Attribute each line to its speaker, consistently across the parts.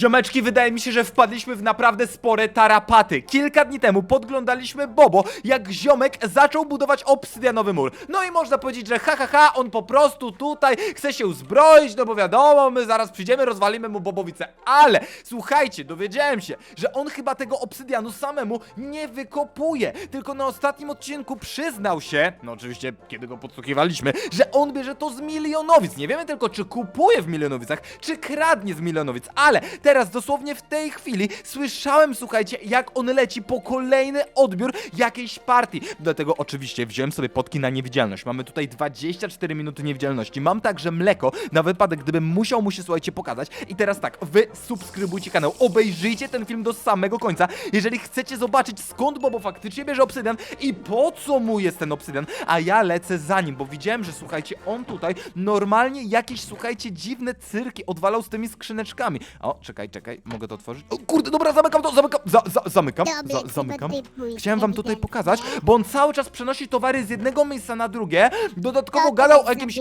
Speaker 1: Ziomeczki, wydaje mi się, że wpadliśmy w naprawdę spore tarapaty. Kilka dni temu podglądaliśmy Bobo, jak ziomek zaczął budować obsydianowy mur. No i można powiedzieć, że ha ha ha, on po prostu tutaj chce się uzbroić, no bo wiadomo, my zaraz przyjdziemy, rozwalimy mu Bobowicę. Ale, słuchajcie, dowiedziałem się, że on chyba tego obsydianu samemu nie wykopuje. Tylko na ostatnim odcinku przyznał się, no oczywiście, kiedy go podsłuchiwaliśmy, że on bierze to z milionowic. Nie wiemy tylko, czy kupuje w milionowicach, czy kradnie z milionowic, ale teraz dosłownie w tej chwili słyszałem, słuchajcie, jak on leci po kolejny odbiór jakiejś partii. Dlatego oczywiście wziąłem sobie potki na niewidzialność. Mamy tutaj 24 minuty niewidzialności. Mam także mleko na wypadek, gdybym musiał mu się, słuchajcie, pokazać. I teraz tak, wy subskrybujcie kanał, obejrzyjcie ten film do samego końca, jeżeli chcecie zobaczyć skąd Bobo faktycznie bierze obsydian i po co mu jest ten obsydian, a ja lecę za nim, bo widziałem, że słuchajcie, on tutaj normalnie jakieś, słuchajcie, dziwne cyrki odwalał z tymi skrzyneczkami. O, czekaj, czekaj, mogę to otworzyć? O kurde, dobra, zamykam to, zamykam, za, za, zamykam, za, zamykam. Chciałem wam tutaj pokazać, bo on cały czas przenosi towary z jednego miejsca na drugie, dodatkowo gadał o jakimś...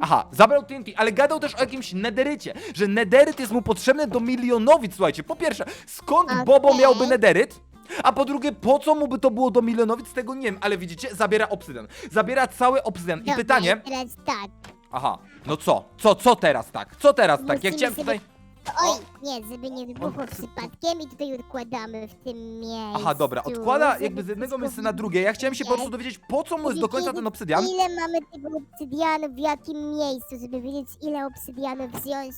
Speaker 1: Aha, zabrał TNT, ale gadał też o jakimś nederycie, że nederyt jest mu potrzebny do milionowic, słuchajcie. Po pierwsze, skąd. Bobo miałby nederyt? A po drugie, po co mu by to było do milionowic, tego nie wiem, ale widzicie, zabiera obsydian. Zabiera cały obsydian. I pytanie...
Speaker 2: Teraz tak.
Speaker 1: Aha, no co? Co, co teraz tak? Co teraz tak? Ja chciałem tutaj...
Speaker 2: Oj, nie, żeby nie wybuchło przypadkiem i tutaj odkładamy w tym miejscu.
Speaker 1: Aha, dobra, odkłada
Speaker 2: żeby
Speaker 1: jakby z jednego
Speaker 2: wszystko
Speaker 1: miejsca na drugie. Ja chciałem się po prostu dowiedzieć, po co mu jest do końca ten obsydian.
Speaker 2: Ile mamy tego obsydianu, w jakim miejscu, żeby wiedzieć ile obsydianu wziąć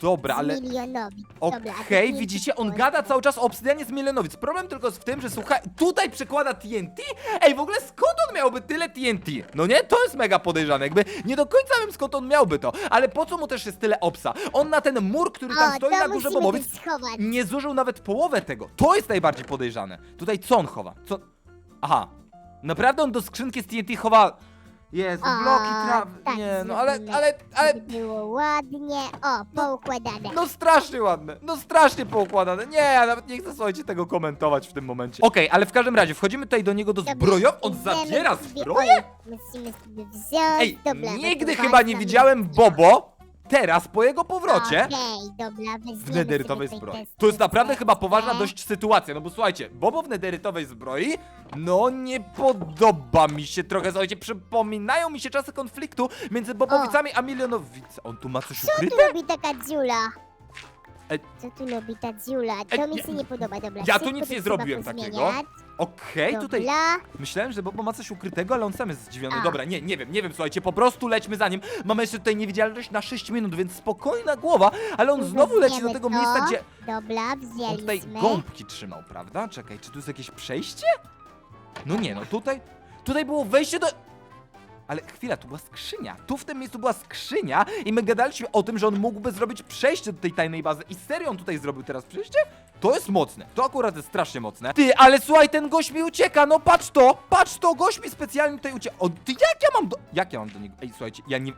Speaker 1: Dobra,
Speaker 2: z
Speaker 1: ale...
Speaker 2: milionowi.
Speaker 1: Okej,
Speaker 2: Dobra, a to
Speaker 1: widzicie, on gada cały czas o obsydianie z Milenowic. Problem tylko jest w tym, że słuchaj, tutaj przekłada TNT? Ej, w ogóle skąd on miałby tyle TNT? No nie, to jest mega podejrzane, jakby nie do końca wiem skąd on miałby to, ale po co mu też jest tyle obsa? On na ten mur, który tam
Speaker 2: O,
Speaker 1: stoi
Speaker 2: to
Speaker 1: na górze
Speaker 2: musimy
Speaker 1: Bobowic,
Speaker 2: gdzieś schować.
Speaker 1: nie zużył nawet połowę tego. To jest najbardziej podejrzane. Tutaj co on chowa? Co... Aha, naprawdę on do skrzynki z TNT chowa... Jest,
Speaker 2: O,
Speaker 1: bloki traw...
Speaker 2: tak
Speaker 1: Nie, no ale,
Speaker 2: zrobimy.
Speaker 1: ale, ale...
Speaker 2: Żeby było ładnie. O, poukładane.
Speaker 1: No strasznie ładne, no strasznie poukładane. Nie, ja nawet nie chcę słuchajcie tego komentować w tym momencie. Okej, ale w każdym razie wchodzimy tutaj do niego do
Speaker 2: Dobra.
Speaker 1: On
Speaker 2: bierzemy
Speaker 1: zabiera
Speaker 2: sobie-
Speaker 1: zbroję?
Speaker 2: Oj, Musimy sobie wziąć.
Speaker 1: Ej,
Speaker 2: dobra,
Speaker 1: nigdy chyba nie widziałem Bobo teraz po jego powrocie.
Speaker 2: Okej, dobra, weźmiemy
Speaker 1: W nederytowej
Speaker 2: sobie
Speaker 1: zbroi. To jest naprawdę chyba poważna dość sytuacja, no bo słuchajcie, Bobo w nederytowej zbroi, no nie podoba mi się trochę, słuchajcie, przypominają mi się czasy konfliktu między Bobowicami a Milionowicami. On tu ma coś
Speaker 2: Co tu
Speaker 1: ukryte?
Speaker 2: robi taka dziula?
Speaker 1: Ej.
Speaker 2: Co tu robi ta dziula?
Speaker 1: Ej,
Speaker 2: To mi
Speaker 1: ja-
Speaker 2: się nie podoba, dobra.
Speaker 1: ja tu nic nie
Speaker 2: trzeba
Speaker 1: zrobiłem takiego. Okej, tutaj
Speaker 2: Dobra.
Speaker 1: Myślałem, że Bobo ma coś ukrytego, ale on sam jest zdziwiony.
Speaker 2: A.
Speaker 1: Dobra, nie, nie wiem, nie wiem, słuchajcie, po prostu lećmy za nim. Mamy jeszcze tutaj niewidzialność na 6 minut, więc spokojna głowa, ale on znowu leci do
Speaker 2: Weźmiemy
Speaker 1: tego
Speaker 2: to.
Speaker 1: miejsca, gdzie
Speaker 2: Dobra,
Speaker 1: on tutaj
Speaker 2: wzięliśmy.
Speaker 1: gąbki trzymał, prawda? Czekaj, czy tu jest jakieś przejście? No nie, no tutaj, tutaj było wejście do... Ale chwila, tu była skrzynia. Tu w tym miejscu była skrzynia i my gadaliśmy o tym, że on mógłby zrobić przejście do tej tajnej bazy. I serio on tutaj zrobił teraz przejście? To jest mocne. To akurat jest strasznie mocne. Ty, ale słuchaj, ten gość mi ucieka, no patrz to! Patrz to, gość mi specjalnie tutaj ucieka. O, ty jak ja mam do... Jak ja mam do niego... Ej, słuchajcie, ja nie... e,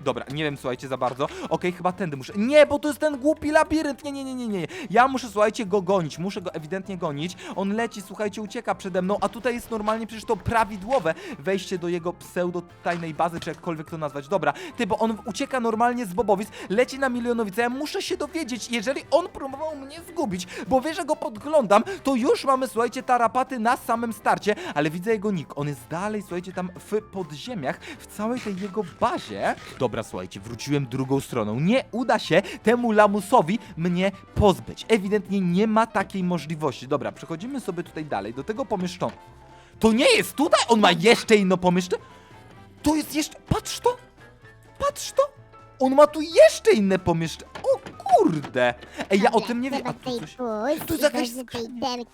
Speaker 1: dobra, nie wiem, słuchajcie, za bardzo. Okej, chyba tędy muszę... Nie, bo to jest ten głupi labirynt. Nie, nie, nie, nie, nie. Ja muszę, słuchajcie, go gonić. Muszę go ewidentnie gonić. On leci, słuchajcie, ucieka przede mną, a tutaj jest normalnie przecież to prawidłowe wejście do jego pseudo-tajnej bazy, czy jakkolwiek to nazwać. Dobra, ty, bo on ucieka normalnie z Bobowic, leci na Milionowice. Ja muszę się dowiedzieć, jeżeli on próbował mnie zgubić, bo wie, że go podglądam, to już mamy, słuchajcie, tarapaty na samym starcie, ale widzę jego nick. On jest dalej, słuchajcie, tam w podziemiach, w całej tej jego bazie. Dobra, słuchajcie, wróciłem drugą stroną. Nie uda się temu lamusowi mnie pozbyć. Ewidentnie nie ma takiej możliwości. Dobra, przechodzimy sobie tutaj dalej, do tego pomieszczenia. To nie jest tutaj? On ma jeszcze inno pomieszczenie? To jest jeszcze... Patrz to! Patrz to! On ma tu jeszcze inne pomieszczenie. O kurde! Ej, ja o
Speaker 2: Dobra,
Speaker 1: tym nie wiem. A tu coś... tu jest jakaś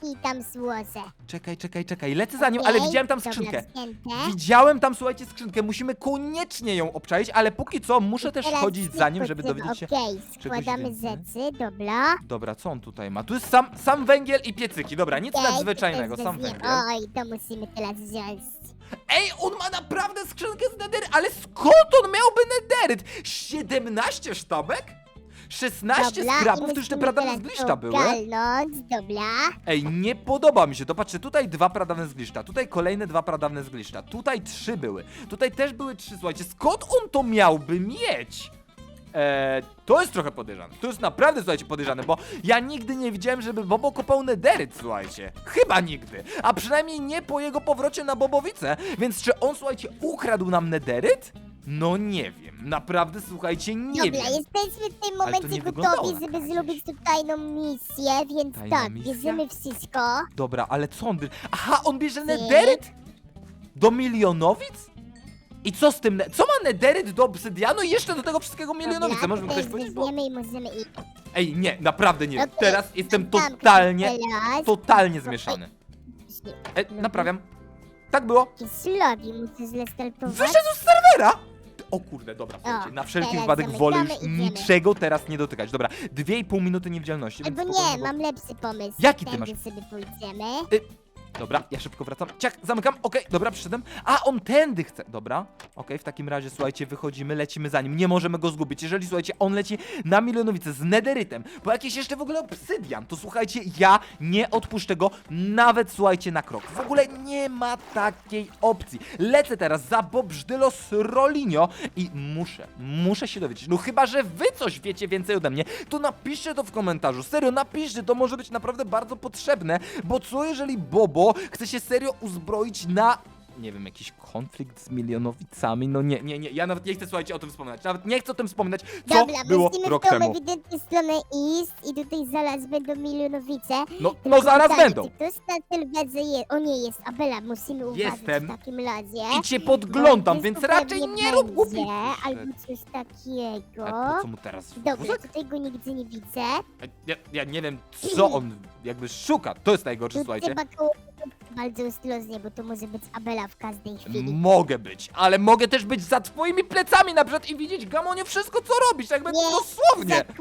Speaker 2: i tam złożę.
Speaker 1: Czekaj, czekaj, czekaj. Lecę za nim, ale
Speaker 2: Okej,
Speaker 1: widziałem tam
Speaker 2: dobra,
Speaker 1: skrzynkę.
Speaker 2: wzięte.
Speaker 1: Widziałem tam, słuchajcie, skrzynkę. Musimy koniecznie ją obczaić, ale póki co muszę też
Speaker 2: Teraz
Speaker 1: chodzić za nim, żeby dowiedzieć się...
Speaker 2: Okej,
Speaker 1: czegoś
Speaker 2: składamy
Speaker 1: więcej.
Speaker 2: rzeczy, dobra.
Speaker 1: Dobra, co on tutaj ma? Tu jest sam, sam węgiel i piecyki. Dobra, nic
Speaker 2: Okej,
Speaker 1: nadzwyczajnego, sam węgiel.
Speaker 2: Oj, to musimy teraz wziąć.
Speaker 1: Ej, on ma naprawdę skrzynkę z nedery, ale skąd on miałby nederyt? 17 sztabek? 16
Speaker 2: Dobra,
Speaker 1: skrapów,
Speaker 2: i
Speaker 1: to już te
Speaker 2: musimy
Speaker 1: pradawne z
Speaker 2: teraz
Speaker 1: gliszcza były.
Speaker 2: ogarnąć, dobra.
Speaker 1: Ej, nie podoba mi się to. Patrzcie, tutaj dwa pradawne z gliszcza, tutaj kolejne dwa pradawne z gliszcza, tutaj trzy były, tutaj też były trzy, słuchajcie, skąd on to miałby mieć? E, to jest trochę podejrzane. To jest naprawdę, słuchajcie, podejrzane, bo ja nigdy nie widziałem, żeby Bobo kopał nederyt, słuchajcie. Chyba nigdy. A przynajmniej nie po jego powrocie na Bobowice. Więc czy on, słuchajcie, ukradł nam nederyt? No nie wiem. Naprawdę, słuchajcie, nie
Speaker 2: Dobra,
Speaker 1: wiem.
Speaker 2: jesteśmy w tym momencie
Speaker 1: wyglądało
Speaker 2: gotowi,
Speaker 1: na
Speaker 2: żeby
Speaker 1: jakieś.
Speaker 2: zrobić tu tajną misję, więc
Speaker 1: Tajna
Speaker 2: tak,
Speaker 1: misja?
Speaker 2: bierzemy wszystko.
Speaker 1: Dobra, ale co on bierze? Aha, on bierze nederyt? Do milionowic? I co z tym? ne- Co ma nederyt do obsydianu i jeszcze do tego wszystkiego milionowice? Może mi ktoś powiedzieć? Bo...
Speaker 2: weźmiemy i możemy iść.
Speaker 1: Ej, nie, naprawdę nie.
Speaker 2: Okej,
Speaker 1: Teraz jestem totalnie,
Speaker 2: teraz.
Speaker 1: totalnie zmieszany. E, naprawiam. Tak było.
Speaker 2: Jakieś logi muszę zrestartować.
Speaker 1: Wyszedł z serwera! O kurde, dobra, słuchajcie, na wszelki
Speaker 2: teraz
Speaker 1: wypadek wolę już
Speaker 2: idziemy.
Speaker 1: niczego teraz nie dotykać. Dobra, dwie i pół minuty niewidzialności, więc
Speaker 2: Albo
Speaker 1: spokojnie,
Speaker 2: nie,
Speaker 1: bo-
Speaker 2: mam lepszy pomysł.
Speaker 1: Jaki ty
Speaker 2: Tędy
Speaker 1: masz?
Speaker 2: sobie pójdziemy.
Speaker 1: Dobra, ja szybko wracam. Ciach, zamykam, okej, dobra, przyszedłem. A, on tędy chce. Dobra, okej, w takim razie, słuchajcie, wychodzimy, lecimy za nim. Nie możemy go zgubić. Jeżeli, słuchajcie, on leci na milionowice z nederytem, po jakieś jeszcze w ogóle obsydian, to słuchajcie, ja nie odpuszczę go nawet, słuchajcie, na krok. W ogóle nie ma takiej opcji. Lecę teraz za Bobżdylos Rolinio i muszę, muszę się dowiedzieć. No chyba, że wy coś wiecie więcej ode mnie, to napiszcie to w komentarzu. Serio, napiszcie, to może być naprawdę bardzo potrzebne, bo co jeżeli Bobo chce się serio uzbroić na... Nie wiem, jakiś konflikt z milionowicami? No nie, nie, nie, ja nawet nie chcę, słuchajcie, o tym wspominać. Nawet nie chcę o tym wspominać, co
Speaker 2: Dobra,
Speaker 1: było
Speaker 2: musimy
Speaker 1: rok
Speaker 2: w tą
Speaker 1: temu.
Speaker 2: ewidentnie stronę iść i tutaj zaraz będą milionowice.
Speaker 1: No,
Speaker 2: Tylko
Speaker 1: no zaraz
Speaker 2: pytanie,
Speaker 1: będą.
Speaker 2: Czy ktoś na sylwedze jest? O nie jest, Abela, musimy uważać
Speaker 1: Jestem.
Speaker 2: w takim razie.
Speaker 1: I cię podglądam,
Speaker 2: Bo
Speaker 1: więc raczej nie rób
Speaker 2: będzie,
Speaker 1: głupich
Speaker 2: Albo coś takiego.
Speaker 1: A po co mu teraz
Speaker 2: Dobra,
Speaker 1: wózek?
Speaker 2: tutaj go nigdzie nie widzę.
Speaker 1: Ja, ja nie wiem, co on jakby szuka. To jest najgorsze,
Speaker 2: Tu
Speaker 1: słuchajcie.
Speaker 2: trzeba koło bardzo ostrożnie, bo to może być Abela w każdej chwili.
Speaker 1: Mogę być, ale mogę też być za twoimi plecami na przykład i widzieć Gamonie wszystko, co robisz, jakby
Speaker 2: Nie,
Speaker 1: dosłownie.
Speaker 2: Tak,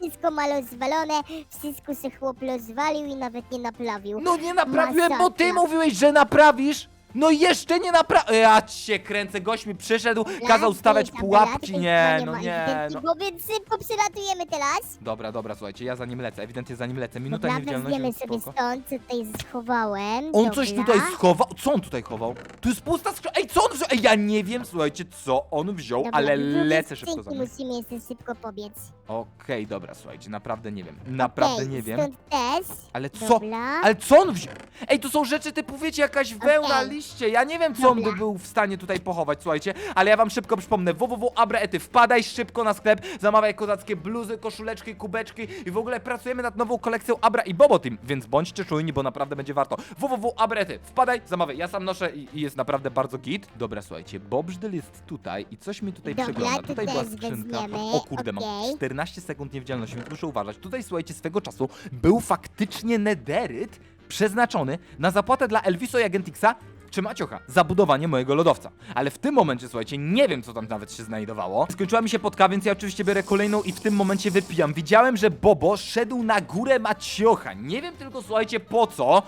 Speaker 2: Wszystko ma rozwalone, wszystko się chłop rozwalił i nawet nie naprawił.
Speaker 1: No nie naprawiłem, bo ty
Speaker 2: Masakra.
Speaker 1: mówiłeś, że naprawisz. No jeszcze nie napraw... Ja cię kręcę, gość mi przyszedł, kazał stawiać pułapki, nie, no nie, no.
Speaker 2: Bo więc szybko przylatujemy teraz.
Speaker 1: Dobra, dobra, słuchajcie, ja za nim lecę, ewidentnie za nim lecę, minuta
Speaker 2: Dobra, weźmiemy sobie
Speaker 1: spoko.
Speaker 2: stąd, co tutaj schowałem.
Speaker 1: On coś
Speaker 2: Dobra.
Speaker 1: tutaj schował, co on tutaj chował? Tu jest pusta skrzynka, ej, co on wziął? Ej, ja nie wiem, słuchajcie, co on wziął,
Speaker 2: Dobra,
Speaker 1: ale lecę szybko za
Speaker 2: skrzynki
Speaker 1: nim.
Speaker 2: musimy jeszcze szybko pobiec.
Speaker 1: Okej, dobra, słuchajcie, naprawdę nie wiem, naprawdę
Speaker 2: Okej,
Speaker 1: nie wiem.
Speaker 2: stąd też.
Speaker 1: Ale co?
Speaker 2: Dobra.
Speaker 1: Ale co on wziął? Ej, to są rzeczy typu, wiecie, jakaś wełna,
Speaker 2: Okej.
Speaker 1: liście. Ja nie wiem, co on by był w stanie tutaj pochować, słuchajcie. Ale ja wam szybko przypomnę. www.abraety. Wpadaj szybko na sklep, zamawiaj kozackie bluzy, koszuleczki, kubeczki i w ogóle pracujemy nad nową kolekcją Abra i Bobo Team, więc bądźcie czujni, bo naprawdę będzie warto. www.abraety. Wpadaj, zamawiaj. Ja sam noszę i, i jest naprawdę bardzo git. Dobra, słuchajcie, Bobżdyl jest tutaj i coś mi tutaj
Speaker 2: Dobra,
Speaker 1: przegląda.
Speaker 2: to
Speaker 1: Tutaj była
Speaker 2: też
Speaker 1: skrzynka.
Speaker 2: weźmiemy.
Speaker 1: O kurde, mam
Speaker 2: Okej.
Speaker 1: 14 sekund niewidzialności, więc muszę uważać. Tutaj, słuchajcie, swego czasu był faktycznie nederyt przeznaczony na zapłatę dla Elviso i Agentixa czy Maciocha za budowanie mojego lodowca. Ale w tym momencie, słuchajcie, nie wiem, co tam nawet się znajdowało. Skończyła mi się podka, więc ja oczywiście biorę kolejną i w tym momencie wypijam. Widziałem, że Bobo szedł na górę Maciocha. Nie wiem tylko, słuchajcie, po co.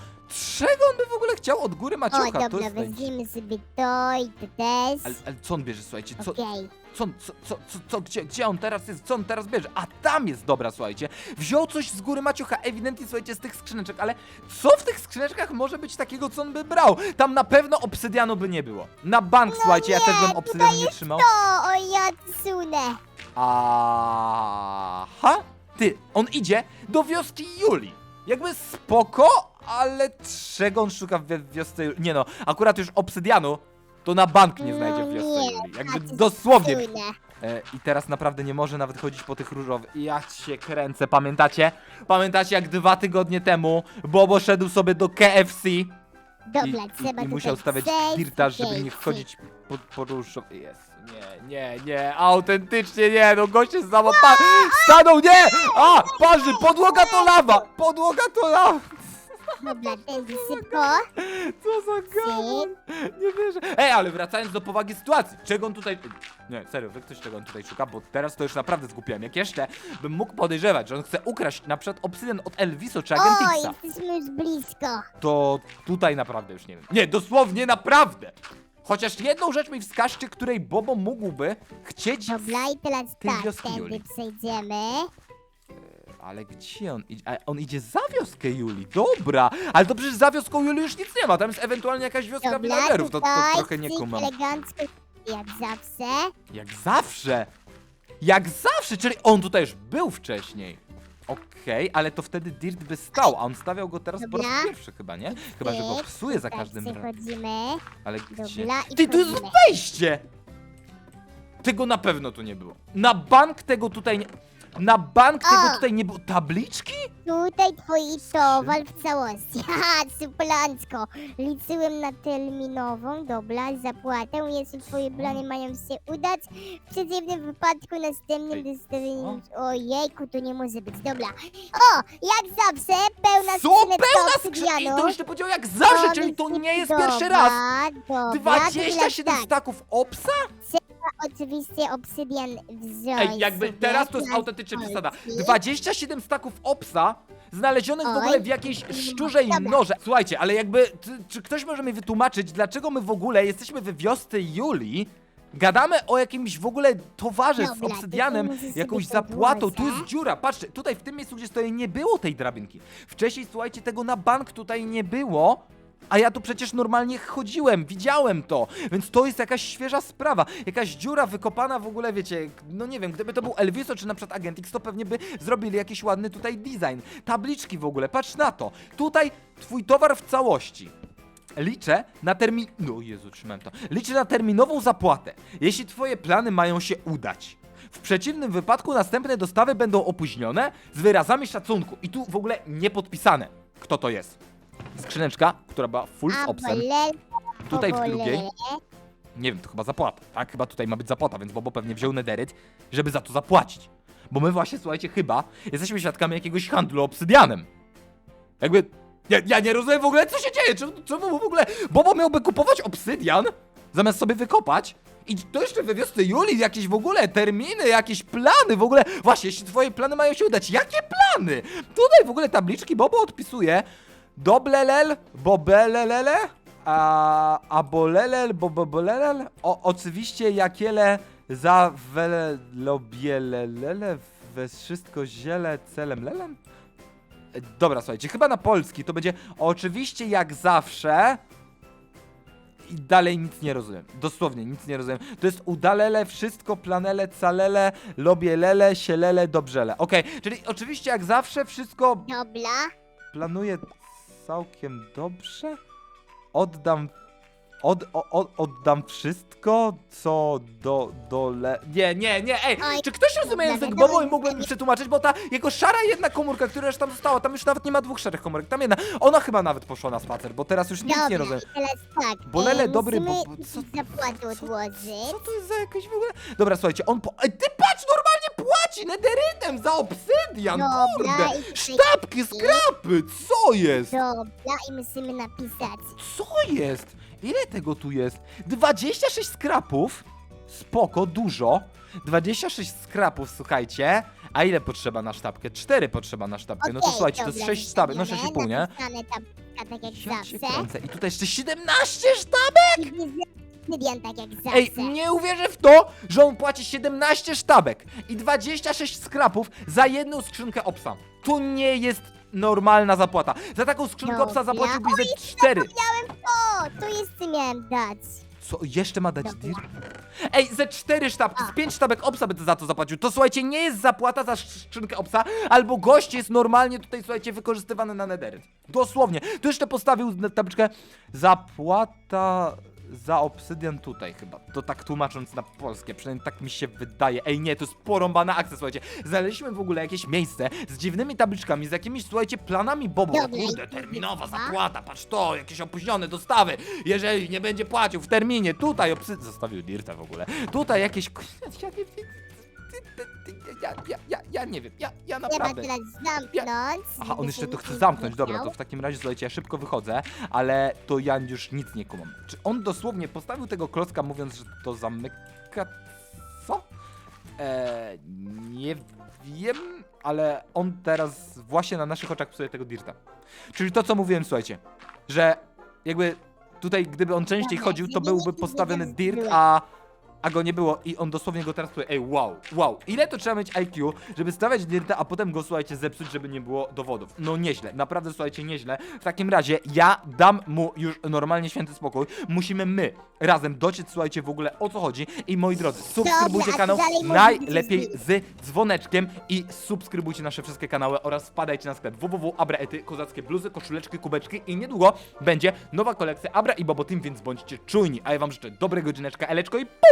Speaker 1: Czego on by w ogóle chciał od góry
Speaker 2: O,
Speaker 1: Maciocha? to
Speaker 2: dobra,
Speaker 1: jest naj-
Speaker 2: weźmiemy sobie to i to też.
Speaker 1: ale, co on bierze, słuchajcie? Co,
Speaker 2: Okej.
Speaker 1: co, on- co, co, co, co, gdzie, gdzie on teraz jest? Co on teraz bierze? A tam jest, dobra, słuchajcie. Wziął coś z góry Maciucha, ewidentnie, słuchajcie, z tych skrzyneczek, ale co w tych skrzyneczkach może być takiego, co on by brał? Tam na pewno obsydianu by nie było. Na bank, słuchajcie, ja
Speaker 2: No nie,
Speaker 1: też bym
Speaker 2: tutaj
Speaker 1: obsydianu nie trzymał.
Speaker 2: O, o ja sunę.
Speaker 1: Aha! Ty, on idzie do wioski Julii. Jakby spoko, ale czego on szuka w wi- wiosce? Nie no, akurat już obsydianu to na bank nie znajdzie w
Speaker 2: No
Speaker 1: wiosce
Speaker 2: nie.
Speaker 1: Jakby
Speaker 2: tacy
Speaker 1: dosłownie. E, I teraz naprawdę nie może nawet chodzić po tych różowych. Ja się kręcę, pamiętacie? Pamiętacie jak dwa tygodnie temu Bobo szedł sobie do KFC i,
Speaker 2: Dobra,
Speaker 1: i,
Speaker 2: trzeba
Speaker 1: i musiał stawiać dirtaż, żeby nie chodzić po, po różowych. Jest. Nie, nie, nie, autentycznie nie, no gość jest zamotany. Stanął, nie! A, parzy, podłoga to lawa! Podłoga to lawa!
Speaker 2: Dobra.
Speaker 1: Co za gamon! Nie wierzę. Ej, ale wracając do powagi sytuacji, czego on tutaj... Nie, serio, wy ktoś czego on tutaj szuka, bo teraz to już naprawdę zgubiłem. Jak jeszcze bym mógł podejrzewać, że on chce ukraść na przykład obsydian od Elviso czy
Speaker 2: O,
Speaker 1: Agentixa,
Speaker 2: jesteśmy już blisko.
Speaker 1: to tutaj naprawdę już nie wiem. Nie, dosłownie naprawdę! Chociaż jedną rzecz mi wskażcie, której Bobo mógłby chcieć...
Speaker 2: Dobra, i teraz
Speaker 1: tej
Speaker 2: tak,
Speaker 1: wioski
Speaker 2: tędy przejdziemy.
Speaker 1: Ale gdzie on idzie? A on idzie za wioskę Julii, dobra! Ale to przecież za wioską Julii już nic nie ma, tam jest ewentualnie jakaś wioska villagerów, to, to trochę nie kumam.
Speaker 2: elegancko, jak zawsze.
Speaker 1: Jak zawsze! Jak zawsze, czyli on tutaj już był wcześniej. Okej, ale to wtedy Dirt by stał, a on stawiał go teraz po raz
Speaker 2: Dobra.
Speaker 1: pierwszy chyba, nie? Chyba, że go
Speaker 2: Cyk,
Speaker 1: psuje za każdym razem.
Speaker 2: Przechodzimy.
Speaker 1: Ale gdzie?
Speaker 2: Dobra, i
Speaker 1: Ty, to jest
Speaker 2: wchodzimy.
Speaker 1: wejście! Tego na pewno tu nie było. Na bank tego tutaj nie... Na bank tego
Speaker 2: O!
Speaker 1: tutaj nie było. Tabliczki?
Speaker 2: Tutaj twój towar w całości. Haha, suplansko. Liczyłem na terminową, dobra, zapłatę. Jeśli twoje plany mają się udać, w przeciwnym wypadku następnym
Speaker 1: Ej,
Speaker 2: dostawieniem... Ojejku, to nie może być, dobra. O, jak zawsze, pełna
Speaker 1: Co? Pełna skrzynka! I
Speaker 2: obsydianu.
Speaker 1: to jeszcze powiedział jak zawsze, czyli to nie jest
Speaker 2: dobra,
Speaker 1: pierwszy raz!
Speaker 2: Dobra,
Speaker 1: 27
Speaker 2: teraz tak,
Speaker 1: staków obsa?
Speaker 2: Oczywiście obsydian wziąć
Speaker 1: Ej, jakby
Speaker 2: sobie
Speaker 1: teraz to jest
Speaker 2: na
Speaker 1: autentycznie przesada.
Speaker 2: Polski.
Speaker 1: 27 staków obsa znalezionych w
Speaker 2: Oj.
Speaker 1: ogóle w jakiejś szczurzej
Speaker 2: Dobra.
Speaker 1: noże. Słuchajcie, ale jakby, czy, czy ktoś może mi wytłumaczyć, dlaczego my w ogóle jesteśmy we wiosce Julii, gadamy o jakimś w ogóle towarze z
Speaker 2: Dobra,
Speaker 1: obsydianem,
Speaker 2: musisz
Speaker 1: jakąś
Speaker 2: to
Speaker 1: zapłatą. Tu
Speaker 2: włożyć.
Speaker 1: jest dziura, patrzcie, tutaj w tym miejscu, gdzie stoję, nie było tej drabinki. Wcześniej, słuchajcie, tego na bank tutaj nie było. A ja tu przecież normalnie chodziłem, widziałem to, więc to jest jakaś świeża sprawa. Jakaś dziura wykopana w ogóle, wiecie, no nie wiem, gdyby to był Elviso czy na przykład Agentix, to pewnie by zrobili jakiś ładny tutaj design. Tabliczki w ogóle, patrz na to. Tutaj twój towar w całości. Liczę na termin... No Jezu, trzymałem to. Liczę na terminową zapłatę, jeśli twoje plany mają się udać. W przeciwnym wypadku następne dostawy będą opóźnione z wyrazami szacunku. I tu w ogóle nie podpisane, kto to jest. Skrzyneczka, która była full z obsem. Tutaj w drugiej, nie wiem, to chyba zapłata, tak? Chyba tutaj ma być zapłata, więc Bobo pewnie wziął nederyt, żeby za to zapłacić. Bo my właśnie, słuchajcie, chyba jesteśmy świadkami jakiegoś handlu obsydianem. Jakby, ja, ja nie rozumiem w ogóle, co się dzieje, czemu, czemu w ogóle Bobo miałby kupować obsydian, zamiast sobie wykopać? I to jeszcze we wiosce Julii jakieś w ogóle terminy, jakieś plany w ogóle. Właśnie, jeśli twoje plany mają się udać, jakie plany? Tutaj w ogóle tabliczki Bobo odpisuje. Doblelel, bobelelele, a, abolelel, bobobolelel. O, oczywiście jakiele za welobielelele, we wszystko ziele celem lelem? E, Dobra, słuchajcie, chyba na polski to będzie oczywiście jak zawsze. I dalej nic nie rozumiem. Dosłownie nic nie rozumiem. To jest udalele, wszystko, planele, calele, lobielele, sielele, dobrzele. Okej, czyli oczywiście jak zawsze wszystko
Speaker 2: Dobra.
Speaker 1: planuję całkiem dobrze. Oddam. Od, o, od, oddam wszystko, co do. dole. Nie, nie, nie, ej!
Speaker 2: Oj,
Speaker 1: czy ktoś rozumie
Speaker 2: dobra,
Speaker 1: język Bobo i
Speaker 2: że
Speaker 1: mógłby mi przetłumaczyć? Bo ta jego szara jedna komórka, która już tam została, tam już nawet nie ma dwóch szarych komórek, tam jedna. Ona chyba nawet poszła na spacer, bo teraz już nic
Speaker 2: Dobra,
Speaker 1: nie rozumiem.
Speaker 2: teraz tak.
Speaker 1: Bolele,
Speaker 2: e,
Speaker 1: dobry,
Speaker 2: musimy
Speaker 1: bo- bo co-
Speaker 2: zapłatę
Speaker 1: Co to jest za jakieś w ogóle. Dobra, słuchajcie, on po. Ej, ty patrz, normalnie płaci nederytem za obsydian!
Speaker 2: Dobra,
Speaker 1: Kurde!
Speaker 2: i tutaj-
Speaker 1: Sztabki, skrapy! Co jest?
Speaker 2: Dobra, i musimy napisać.
Speaker 1: Co jest? Ile tego tu jest? 26 skrapów. Spoko, dużo. 26 skrapów, słuchajcie. A ile potrzeba na sztabkę? 4 potrzeba na sztabkę. No to
Speaker 2: Okej,
Speaker 1: słuchajcie, to jest
Speaker 2: dobra,
Speaker 1: 6 sztabek, no
Speaker 2: zostawione,
Speaker 1: 6,5, nie?
Speaker 2: napisane tam, tak jak
Speaker 1: Ja cię
Speaker 2: zawsze.
Speaker 1: kręcę. I tutaj jeszcze 17 sztabek!
Speaker 2: I Obsydian tak jak zawsze.
Speaker 1: Ej, nie uwierzę w to, że on płaci 17 sztabek i 26 skrapów za jedną skrzynkę obsa. To nie jest normalna zapłata. Za taką skrzynkę obsa
Speaker 2: Dobra.
Speaker 1: zapłaciłbyś ze 4.
Speaker 2: O, to jest miałem dać.
Speaker 1: Co, jeszcze ma dać
Speaker 2: Dobra.
Speaker 1: dir? Ej, ze cztery sztabki, z pięć sztabek obsa będę za to zapłacił. To słuchajcie, nie jest zapłata za skrzynkę obsa, albo gość jest normalnie tutaj, słuchajcie, wykorzystywany na nederyt. Dosłownie. Tu jeszcze postawił tabliczkę zapłata za obsydian tutaj chyba. To tak tłumacząc na polskie, przynajmniej tak mi się wydaje. Ej, nie, to jest porąbana akcja, słuchajcie. Znaleźliśmy w ogóle jakieś miejsce z dziwnymi tabliczkami, z jakimiś, słuchajcie, planami Bobo. O kurde, terminowa zapłata, patrz to, jakieś opóźnione dostawy. Jeżeli nie będzie płacił w terminie, tutaj obsy... Zostawił Dirta w ogóle. Tutaj jakieś... ja, ja, ja, ja nie wiem, ja, ja
Speaker 2: Trzeba
Speaker 1: naprawdę...
Speaker 2: teraz zamknąć.
Speaker 1: Aha,
Speaker 2: żeby
Speaker 1: on jeszcze
Speaker 2: się
Speaker 1: to chce
Speaker 2: nie
Speaker 1: zamknąć, dobra,
Speaker 2: dowiedział.
Speaker 1: to w takim razie, słuchajcie, ja szybko wychodzę, ale to ja już nic nie kumam. Czy on dosłownie postawił tego klocka mówiąc, że to zamyka... Co? Eee, nie wiem, ale on teraz właśnie na naszych oczach psuje tego Dirta. Czyli to, co mówiłem, słuchajcie, że jakby tutaj, gdyby on częściej
Speaker 2: Dobra,
Speaker 1: chodził, to byłby
Speaker 2: nie
Speaker 1: postawiony
Speaker 2: zdecydował.
Speaker 1: Dirt, a a go nie było i on dosłownie go teraz tutaj, ej, wow, wow, ile to trzeba mieć IQ, żeby stawiać dirta, a potem go, słuchajcie, zepsuć, żeby nie było dowodów. No nieźle, naprawdę, słuchajcie, nieźle. W takim razie ja dam mu już normalnie święty spokój, musimy my razem dociec, słuchajcie, w ogóle o co chodzi i moi drodzy, subskrybujcie
Speaker 2: a co
Speaker 1: kanał
Speaker 2: dalej
Speaker 1: najlepiej z dzwoneczkiem i subskrybujcie nasze wszystkie kanały oraz wpadajcie na sklep www.abraety, kozackie bluzy, koszuleczki, kubeczki i niedługo będzie nowa kolekcja Abra i Bobo Team, więc bądźcie czujni, a ja wam życzę dobrego dzineczka, eleczko i pół!